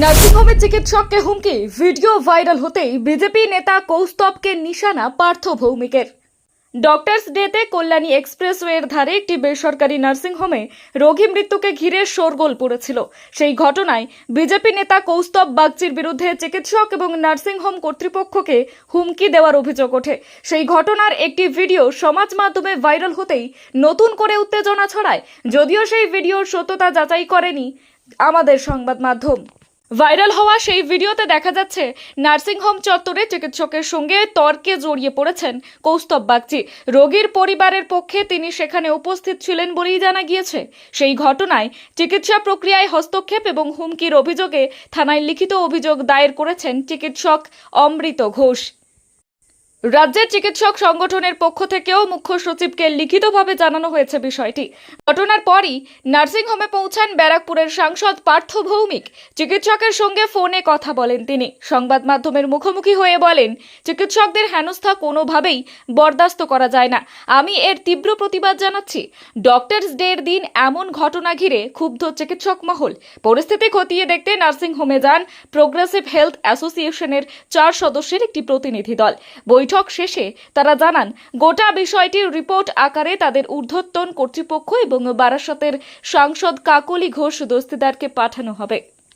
নার্সিংহোমের চিকিৎসককে হুমকি, video viral হতেই বিজেপি নেতা কৌস্তবকে নিশানা পার্থ ভৌমিকের। ডক্টরস ডেতে কল্যাণী এক্সপ্রেসওয়ের ধারে একটি বেসরকারি নার্সিংহোমে রোগী মৃত্যুকে ঘিরে শোরগোল পড়েছিল। সেই ঘটনায় বিজেপি নেতা কৌস্তব বাগচির বিরুদ্ধে চিকিৎসক এবং নার্সিংহোম কর্তৃপক্ষকে হুমকি দেওয়ার অভিযোগ ওঠে। সেই ঘটনার একটি ভিডিও সমাজ মাধ্যমে ভাইরাল হতেই নতুন করে উত্তেজনা ছড়ায়। যদিও সেই ভিডিওর সত্যতা যাচাই করেনি আমাদের সংবাদ মাধ্যম। ভাইরাল হওয়া সেই ভিডিওতে দেখা যাচ্ছে, নার্সিংহোম চত্বরে চিকিৎসকের সঙ্গে তর্কে জড়িয়ে পড়েছেন কৌস্তব বাগচি। রোগীর পরিবারের পক্ষে তিনি সেখানে উপস্থিত ছিলেন বলেই জানা গিয়েছে। সেই ঘটনায় চিকিৎসা প্রক্রিয়ায় হস্তক্ষেপ এবং হুমকির অভিযোগে থানায় লিখিত অভিযোগ দায়ের করেছেন চিকিৎসক অমৃত ঘোষ। রাজ্যের চিকিৎসক সংগঠনের পক্ষ থেকেও মুখ্য সচিবকে লিখিতভাবে জানানো হয়েছে বিষয়টি। ঘটনার পরই নার্সিংহোমে পৌঁছান ব্যারাকপুরের সাংসদ পার্থ ভৌমিক। চিকিৎসকের সঙ্গে ফোনে কথা বলেন তিনি। সংবাদ মাধ্যমের মুখোমুখি হয়ে বলেন, চিকিৎসকদের হেনস্থা কোনোভাবেই বরদাস্ত করা যায় না। আমি এর তীব্র প্রতিবাদ জানাচ্ছি। ডক্টরস ডের দিন এমন ঘটনা ঘিরে ক্ষুব্ধ চিকিৎসক মহল। পরিস্থিতি খতিয়ে দেখতে নার্সিংহোমে যান প্রোগ্রেসিভ হেলথ অ্যাসোসিয়েশনের চার সদস্যের একটি প্রতিনিধি দল। বৈঠক শেষে তারা জানান, গোটা বিষয়টির রিপোর্ট আকারে তাদের ঊর্ধ্বতন কর্তৃপক্ষ এবং বারাসতের সাংসদ কাকলি ঘোষ দস্তিদারকে পাঠানো হবে।